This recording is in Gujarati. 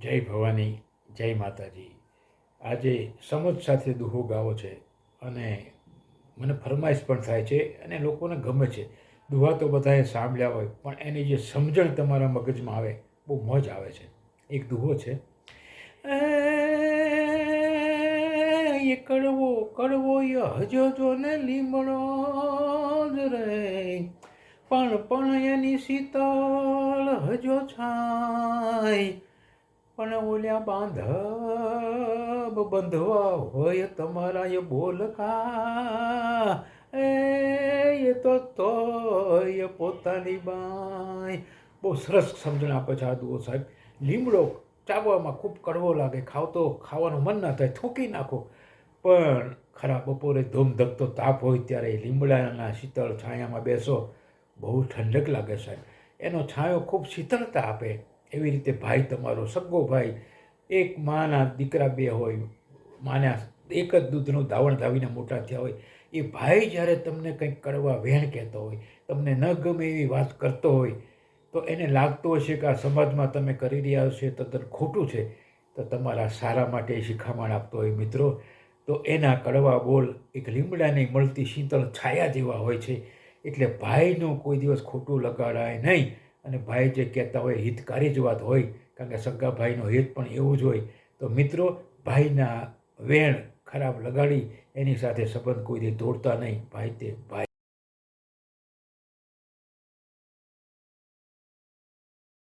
જય ભવાની, જય માતાજી. આજે સમજ સાથે દુહો ગાવો છે અને મને ફરમાઈશ પણ થાય છે અને લોકોને ગમે છે. દુહા તો બધાએ સાંભળ્યા હોય, પણ એની જે સમજણ તમારા મગજમાં આવે, બહુ મોજ આવે છે. એક દુહો છે. એ કડવો કડવો એ હજો જો ને લીમડો જ રે. પણ પણ એની શીતળ હજો છાય. પણ ઓલ્યા બાંધબ બંધવા હોય તમારા એ બોલકા એ તો તો એ પોતાની બાય. બહુ સરસ સમજણ આપે છે આ દુઓ સાહેબ. લીમડો ચાવવામાં ખૂબ કડવો લાગે. ખાવ તો ખાવાનું મન ના થાય. થૂંકી નાખો. પણ ખરા બપોરે ધૂમ ધકતો તાપ હોય ત્યારે લીમડાના શીતળ છાયામાં બેસો. બહુ ઠંડક લાગે સાહેબ. એનો છાંયો ખૂબ શીતળતા આપે. એવી રીતે ભાઈ તમારો, સગો ભાઈ, એક માના દીકરા બે હોય, માના એક જ દૂધનું ધાવણ ધાવીને મોટા થયા હોય, એ ભાઈ જ્યારે તમને કંઈક કરવા વહેણ કહેતો હોય, તમને ન ગમે એવી વાત કરતો હોય, તો એને લાગતું હશે કે આ સમાજમાં તમે કરી રહ્યા છો તદ્દન ખોટું છે, તો તમારા સારા માટે શિખામણ આપતો હોય મિત્રો. તો એના કડવા બોલ એક લીમડાની મળતી શીતળ છાયા જેવા હોય છે, એટલે ભાઈનું કોઈ દિવસ ખોટું લગાડાય નહીં. અને ભાઈ જે કહેતા હોય, હિતકારી જ વાત હોય, કારણ કે સગા ભાઈનો હિત પણ એવું જ હોય. તો મિત્રો, ભાઈના વેણ ખરાબ લગાડી, એની સાથે સંબંધ કોઈ દે તોડતા નહીં. ભાઈ તે ભાઈ